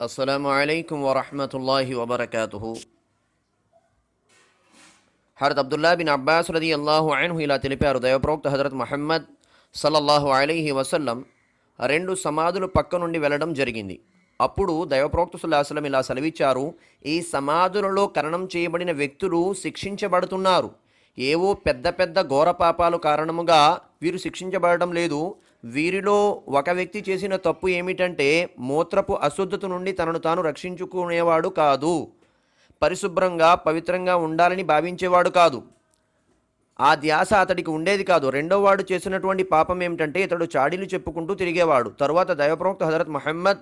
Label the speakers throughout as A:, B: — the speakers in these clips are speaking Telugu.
A: అస్సలాము అలైకుం వరహమతుల్లాహి వబర్కాతుహు హరత్ అబ్దుల్లా బిన్ అబ్బాస్ రది అల్లాహు అన్హు ఇలా తెలిపారు. దైవప్రోక్త హజరత్ మహమ్మద్ సల్లల్లాహు అలైహి వసల్లం రెండు సమాధులు పక్క నుండి వెళ్ళడం జరిగింది. అప్పుడు దైవప్రోక్త సుల్లాహసలం ఇలా సెలవిచ్చారు. ఈ సమాధులలో కరణం చేయబడిన వ్యక్తులు శిక్షించబడుతున్నారు. ఏవో పెద్ద పెద్ద ఘోర పాపాలు కారణముగా వీరు శిక్షించబడడం లేదు. వీరిలో ఒక వ్యక్తి చేసిన తప్పు ఏమిటంటే మూత్రపు అశుద్ధత నుండి తనను తాను రక్షించుకునేవాడు కాదు. పరిశుభ్రంగా పవిత్రంగా ఉండాలని భావించేవాడు కాదు. ఆ ధ్యాస అతడికి ఉండేది కాదు. రెండో వాడు చేసినటువంటి పాపం ఏమిటంటే ఇతడు చాడీలు చెప్పుకుంటూ తిరిగేవాడు. తరువాత దైవప్రవక్త హజరత్ మహమ్మద్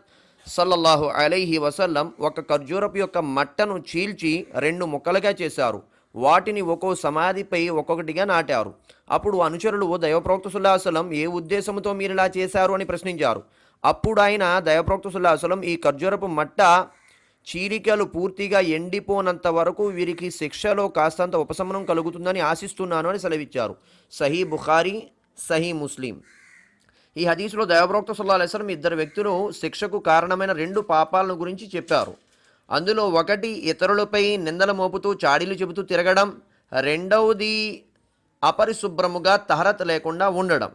A: సల్లల్లాహు అలైహి వసల్లం ఒక ఖర్జూరపు యొక్క మట్టను చీల్చి రెండు ముక్కలుగా చేశారు. వాటిని ఒక్కో సమాధిపై ఒక్కొక్కటిగా నాటారు. అప్పుడు అనుచరులు దైవప్రవక్త సుల్లాహసలం ఏ ఉద్దేశంతో మీరు ఇలా చేశారు అని ప్రశ్నించారు. అప్పుడు ఆయన దైవప్రవక్త సుల్లాహసలం ఈ ఖర్జూరపు మట్ట చీలికలు పూర్తిగా ఎండిపోనంత వరకు వీరికి శిక్షలో కాస్తంత ఉపశమనం కలుగుతుందని ఆశిస్తున్నాను అని సెలవిచ్చారు. సహీ బుఖారీ సహీ ముస్లిం. ఈ హదీసులో దైవప్రవక్త సుల్లా ఇద్దరు వ్యక్తులు శిక్షకు కారణమైన రెండు పాపాలను గురించి చెప్పారు. అందులో ఒకటి ఇతరులపై నిందల మోపుతూ చాడీలు చెబుతూ తిరగడం రెండవది అపరిశుభ్రముగా తహరత్ లేకుండా ఉండడం.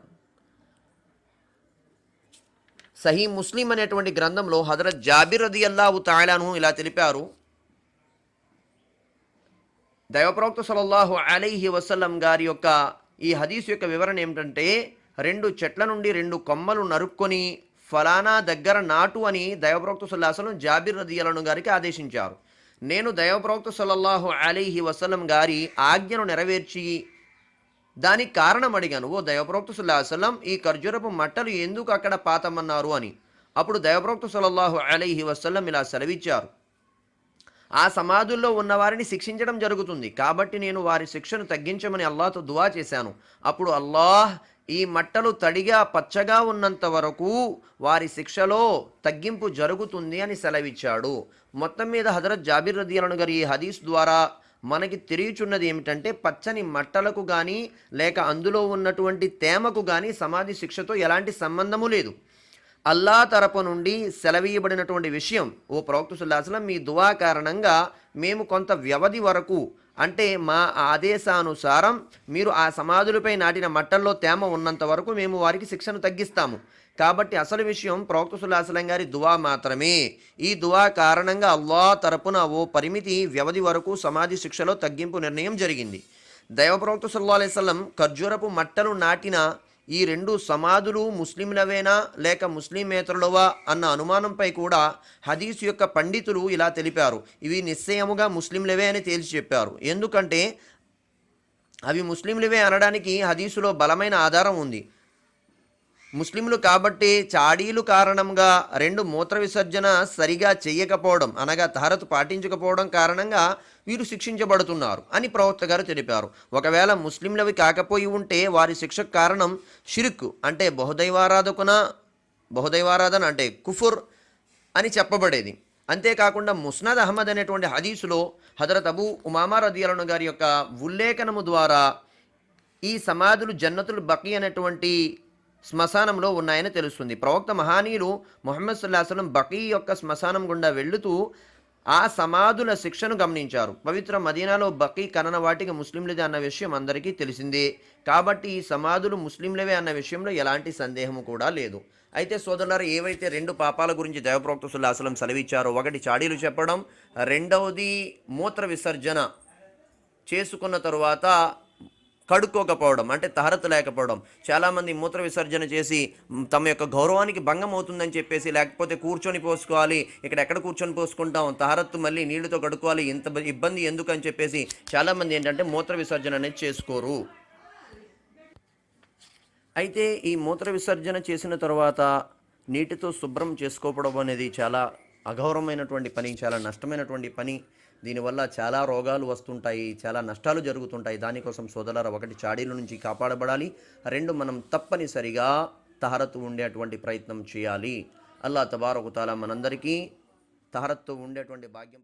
A: సహీ ముస్లిం అనేటువంటి గ్రంథంలో హజరత్ జాబిర్ రది అల్లాహు తాలాను ఇలా తెలిపారు. దైవప్రవక్త సలల్లాహు అలైహి వసల్లం గారి యొక్క ఈ హదీస్ యొక్క వివరణ ఏమిటంటే రెండు చెట్ల నుండి రెండు కొమ్మలు నరుక్కొని ఫలానా దగ్గర నాటు అని దైవప్రవక్త సుల్లాహసలం జాబిర్ రదియలను గారికి ఆదేశించారు. నేను దైవప్రవక్త సల్లల్లాహు అలీహి వసలం గారి ఆజ్ఞను నెరవేర్చి దానికి కారణం అడిగాను. ఓ దైవప్రవక్త సుల్లాహసలం ఈ ఖర్జూరపు మట్టలు ఎందుకు అక్కడ పాతమన్నారు అని. అప్పుడు దైవప్రవక్త సల్లల్లాహు అలీహి వసలం ఇలా సెలవిచ్చారు. ఆ సమాధుల్లో ఉన్నవారిని శిక్షించడం జరుగుతుంది. కాబట్టి నేను వారి శిక్షను తగ్గించమని అల్లాహతో దువా చేశాను. అప్పుడు అల్లాహ్ ఈ మట్టలు తడిగా పచ్చగా ఉన్నంత వరకు వారి శిక్షలో తగ్గింపు జరుగుతుంది అని సెలవిచ్చాడు. మొత్తం మీద హజరత్ జాబిర్ రదియలను గారి ఈ హదీస్ ద్వారా మనకి తెలియచున్నది ఏమిటంటే పచ్చని మట్టలకు కానీ లేక అందులో ఉన్నటువంటి తేమకు కానీ సమాధి శిక్షతో ఎలాంటి సంబంధము లేదు. అల్లా తరపు నుండి సెలవీయబడినటువంటి విషయం ఓ ప్రవక్త సుల్లాసలం మీ దువా కారణంగా మేము కొంత వ్యవధి వరకు అంటే మా ఆదేశానుసారం మీరు ఆ సమాధులపై నాటిన మట్టల్లో తేమ ఉన్నంత వరకు మేము వారికి శిక్షను తగ్గిస్తాము. కాబట్టి అసలు విషయం ప్రవక్త సుల్లాసలం గారి దువా మాత్రమే. ఈ దువా కారణంగా అల్లా తరపున ఓ పరిమితి వ్యవధి వరకు సమాధి శిక్షలో తగ్గింపు నిర్ణయం జరిగింది. దైవ ప్రవక్త సుల్లా అలైవల్లం ఖర్జూరపు మట్టలు నాటిన ఈ రెండు సమాధులు ముస్లింలవేనా లేక ముస్లిమేతరులవా అన్న అనుమానంపై కూడా హదీస్ యొక్క పండితులు ఇలా తెలిపారు. ఇవి నిశ్చయముగా ముస్లింలవే అని తేల్చి చెప్పారు. ఎందుకంటే అవి ముస్లింలవే అనడానికి హదీసులో బలమైన ఆధారం ఉంది. ముస్లింలు కాబట్టి చాడీలు కారణంగా రెండు మూత్ర విసర్జన సరిగా చేయకపోవడం అనగా తహరత్ పాటించకపోవడం కారణంగా వీరు శిక్షించబడుతున్నారు అని ప్రవక్త గారు తెలిపారు. ఒకవేళ ముస్లింలవి కాకపోయి ఉంటే వారి శిక్షకు కారణం షిరుక్ అంటే బహుదైవారాధకున బహుదైవారాధన అంటే కుఫుర్ అని చెప్పబడేది. అంతేకాకుండా ముస్నద్ అహ్మద్ అనేటువంటి హదీసులో హజరత్ అబూ ఉమామా రదియాలను గారి యొక్క ఉల్లేఖనము ద్వారా ఈ సమాధులు జన్నతులు బకీ అనేటువంటి శ్మశానంలో ఉన్నాయని తెలుస్తుంది. ప్రవక్త మహానీయులు మొహమ్మద్ సుల్లాహసలం బకీ యొక్క శ్మశానం గుండా వెళుతూ ఆ సమాధుల శిక్షను గమనించారు. పవిత్ర మదీనాలో బకీ కనన వాటికి ముస్లింలదే అన్న విషయం అందరికీ తెలిసిందే. కాబట్టి ఈ సమాధులు ముస్లింలవే అన్న విషయంలో ఎలాంటి సందేహము కూడా లేదు. అయితే సోదరులారు ఏవైతే రెండు పాపాల గురించి దైవప్రవక్త సుల్లాహసలం సెలవిచ్చారో ఒకటి చాడీలు చెప్పడం రెండవది మూత్ర విసర్జన చేసుకున్న తరువాత కడుక్కోకపోవడం అంటే తహరత లేకపోవడం. చాలామంది మూత్ర విసర్జన చేసి తమ యొక్క గౌరవానికి భంగం అవుతుందని చెప్పేసి లేకపోతే కూర్చొని పోసుకోవాలి ఇక్కడ ఎక్కడ కూర్చొని పోసుకుంటాం తహరత్తు మళ్ళీ నీళ్ళతో కడుక్కోవాలి ఇంత ఇబ్బంది ఎందుకు అని చెప్పేసి చాలామంది ఏంటంటే మూత్ర విసర్జన అనేది చేసుకోరు. అయితే ఈ మూత్ర విసర్జన చేసిన తర్వాత నీటితో శుభ్రం చేసుకోవడం అనేది చాలా అగౌరవమైనటువంటి పని చాలా నష్టమైనటువంటి పని. దీనివల్ల చాలా రోగాలు వస్తుంటాయి చాలా నష్టాలు జరుగుతుంటాయి. దానికోసం సోదరులారా ఒకటి చాడీల నుంచి కాపాడబడాలి. రెండు మనం తప్పనిసరిగా తహరత్తు ఉండేటువంటి ప్రయత్నం చేయాలి. అల్లా తబారకుతాల మనందరికీ తహరత్తు ఉండేటువంటి భాగ్యం